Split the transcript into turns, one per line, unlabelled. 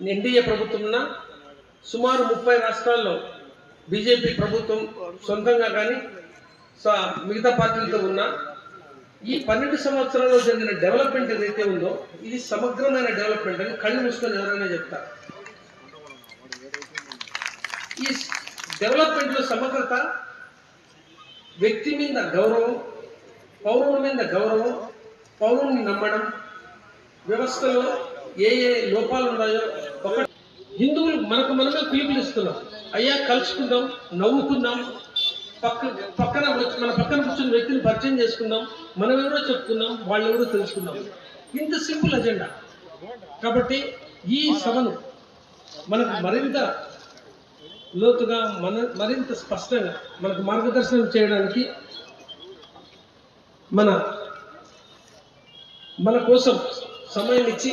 NDA ప్రభుత్వం ఉన్న సుమారు ముప్పై రాష్ట్రాల్లో బీజేపీ ప్రభుత్వం సొంతంగా కానీ స- మిగతా పార్టీలతో ఉన్న ఈ పన్నెండు సంవత్సరాల్లో జరిగిన డెవలప్మెంట్ ఏదైతే ఉందో ఇది సమగ్రమైన డెవలప్మెంట్ అని కళ్ళు మూసుకొని ఎవరైనా చెప్తారు. ఈ డెవలప్మెంట్లో సమగ్రత వ్యక్తి మీద గౌరవం పౌరుల మీద గౌరవం పౌరుల్ని నమ్మడం వ్యవస్థలో ఏ ఏ లోపాలు ఉన్నాయో ఒక హిందువులు మనకు మనమే పిలుపులు ఇస్తున్నాం. అయ్యా కలుసుకుందాం నవ్వుకుందాం పక్క పక్కన మన పక్కన కూర్చున్న వ్యక్తిని పరిచయం చేసుకుందాం మనం ఎవరో చెప్పుకుందాం వాళ్ళు ఎవరో తెలుసుకుందాం. ఇంత సింపుల్ అజెండా. కాబట్టి ఈ సభను మనకు మరింత లోతుగా మన మరింత స్పష్టంగా మనకు మార్గదర్శనం చేయడానికి మన మన కోసం సమయం ఇచ్చి